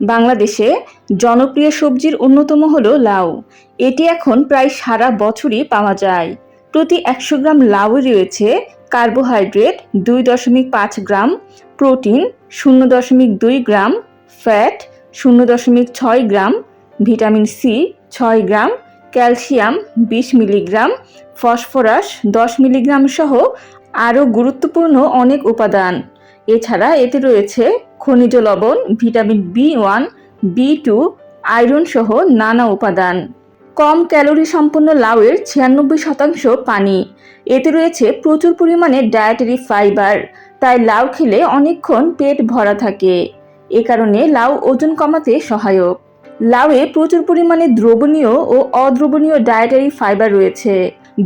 বাংলাদেশে জনপ্রিয় সবজির অন্যতম হল লাউ। এটি এখন প্রায় সারা বছরই পাওয়া যায়। প্রতি একশো গ্রাম লাউ রয়েছে কার্বোহাইড্রেট দুই দশমিক পাঁচ গ্রাম, প্রোটিন শূন্য দশমিক দুই গ্রাম, ফ্যাট শূন্য দশমিক ছয় গ্রাম, ভিটামিন সি ছয় গ্রাম, ক্যালসিয়াম বিশ মিলিগ্রাম, ফসফরাস দশ মিলিগ্রাম সহ আরও গুরুত্বপূর্ণ অনেক উপাদান। এছাড়া এতে রয়েছে খনিজ লবণ, vitamin B one B two iron সহ নানা উপাদান। কম ক্যালোরি সম্পন্ন লাউয়ের ছিয়ানব্বই শতাংশ পানি। এতে রয়েছে প্রচুর পরিমাণে ডায়েটারি ফাইবার তাই লাউ খেলে অনেকক্ষণ পেট ভরা থাকে। এ কারণে লাউ ওজন কমাতে সহায়ক। লাউয়ে প্রচুর পরিমাণে দ্রবণীয় ও অদ্রবণীয় ডায়েটারি ফাইবার রয়েছে।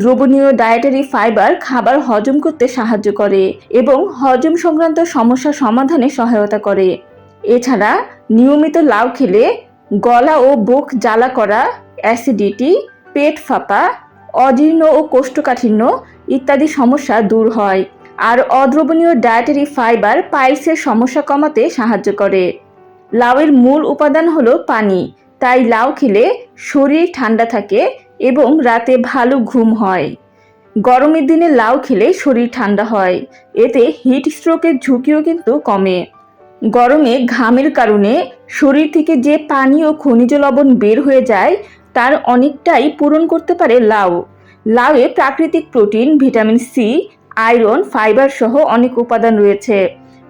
দ্রবণীয় ডায়েটারি ফাইবার খাবার হজম করতে সাহায্য করে এবং হজম সংক্রান্ত সমস্যা সমাধানে সহায়তা করে। এছাড়া নিয়মিত লাউ খেলে গলা ও বুক জ্বালা করা অ্যাসিডিটি পেট ফাঁপা, অজীর্ণ ও কোষ্ঠকাঠিন্য ইত্যাদি সমস্যা দূর হয়। আর অদ্রবণীয় ডায়েটারি ফাইবার পাইলসের সমস্যা কমাতে সাহায্য করে। লাউয়ের মূল উপাদান হলো পানি। তাই লাউ খেলে শরীর ঠান্ডা থাকে এবং রাতে ভালো ঘুম হয়। গরমের দিনে লাউ খেলে শরীর ঠান্ডা হয়। এতে হিট স্ট্রোকের ঝুঁকিও কিন্তু কমে। গরমে ঘামের কারণে শরীর থেকে যে পানি ও খনিজ লবণ বের হয়ে যায়, তার অনেকটাই পূরণ করতে পারে লাউ। লাউয়ে প্রাকৃতিক protein, vitamin C iron, fibre সহ অনেক উপাদান রয়েছে।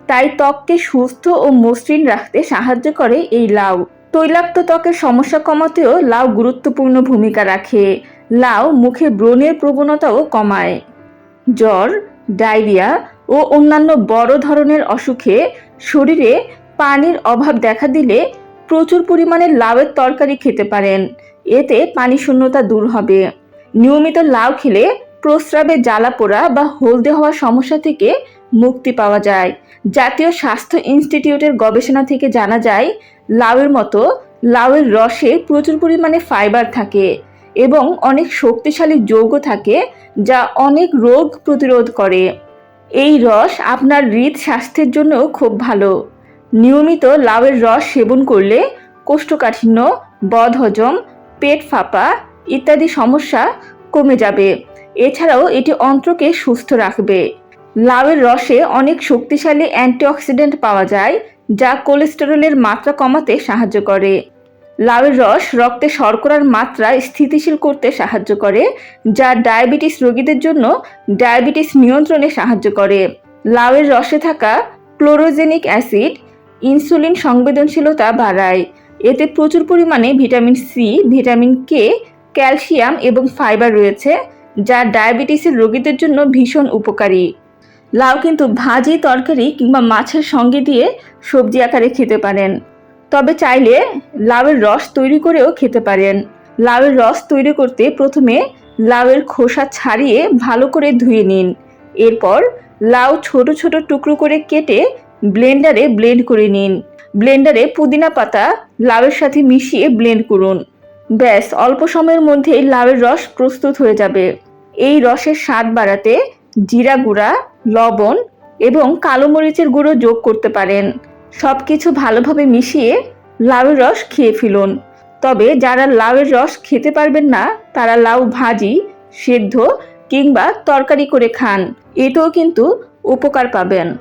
তাই ত্বককে সুস্থ ও মসৃণ রাখতে সাহায্য করে এই লাউ। তৈলাক্ত ত্বকের সমস্যা কমাতেও লাউ গুরুত্বপূর্ণ ভূমিকা রাখে। লাউ মুখে ব্রণের প্রবণতাও কমায়। জ্বর, ডায়রিয়া ও অন্যান্য বড় ধরনের অসুখে শরীরে পানির অভাব দেখা দিলে প্রচুর পরিমাণে লাউয়ের তরকারি খেতে পারেন। এতে পানি শূন্যতা দূর হবে। নিয়মিত লাউ খেলে প্রস্রাবে জ্বালা পোড়া বা হলদে হওয়ার সমস্যা থেকে মুক্তি পাওয়া যায়। জাতীয় স্বাস্থ্য ইনস্টিটিউটের গবেষণা থেকে জানা যায়, লাউয়ের মতো লাউয়ের রসে প্রচুর পরিমাণে ফাইবার থাকে এবং অনেক শক্তিশালী যৌগ থাকে যা অনেক রোগ প্রতিরোধ করে। এই রস আপনার হৃদ স্বাস্থ্যের জন্যও খুব ভালো। নিয়মিত লাউয়ের রস সেবন করলে কোষ্ঠকাঠিন্য, বদহজম, পেট ফাঁপা ইত্যাদি সমস্যা কমে যাবে। এছাড়াও এটি অন্ত্রকে সুস্থ রাখবে। লাউয়ের রসে অনেক শক্তিশালী অ্যান্টিঅক্সিডেন্ট পাওয়া যায়, যা কোলেস্টেরলের মাত্রা কমাতে সাহায্য করে। লাউয়ের রস রক্তে শর্করার মাত্রা স্থিতিশীল করতে সাহায্য করে, যা ডায়াবেটিস রোগীদের জন্য ডায়াবেটিস নিয়ন্ত্রণে সাহায্য করে। লাউয়ের রসে থাকা ক্লোরোজেনিক অ্যাসিড ইনসুলিন সংবেদনশীলতা বাড়ায়। এতে প্রচুর পরিমাণে vitamin C, vitamin K calcium এবং ফাইবার রয়েছে, যা ডায়াবেটিসের রোগীদের জন্য ভীষণ উপকারী। লাউ কিন্তু ভাজি তরকারি কিংবা মাছের সঙ্গে দিয়ে সবজি আকারে খেতে পারেন। তবে চাইলে লাউয়ের রস তৈরি করেও খেতে পারেন। লাউয়ের রস তৈরি করতে প্রথমে লাউয়ের খোসা ছাড়িয়ে ভালো করে ধুয়ে নিন। এরপর লাউ ছোট ছোট টুকরো করে কেটে ব্লেন্ডারে ব্লেন্ড করে নিন। ব্লেন্ডারে পুদিনা পাতা লাউয়ের সাথে মিশিয়ে ব্লেন্ড করুন। ব্যাস, অল্প সময়ের মধ্যেই লাউয়ের রস প্রস্তুত হয়ে যাবে। এই রসের স্বাদ বাড়াতে জিরা গুঁড়া লবণ এবং কালো মরিচের গুঁড়ো যোগ করতে পারেন। সব কিছু ভালোভাবে মিশিয়ে লাউয়ের রস খেয়ে ফেলুন। তবে যারা লাউয়ের রস খেতে পারবেন না, তারা লাউ ভাজি, সেদ্ধ কিংবা তরকারি করে খান। এতেও কিন্তু উপকার পাবেন।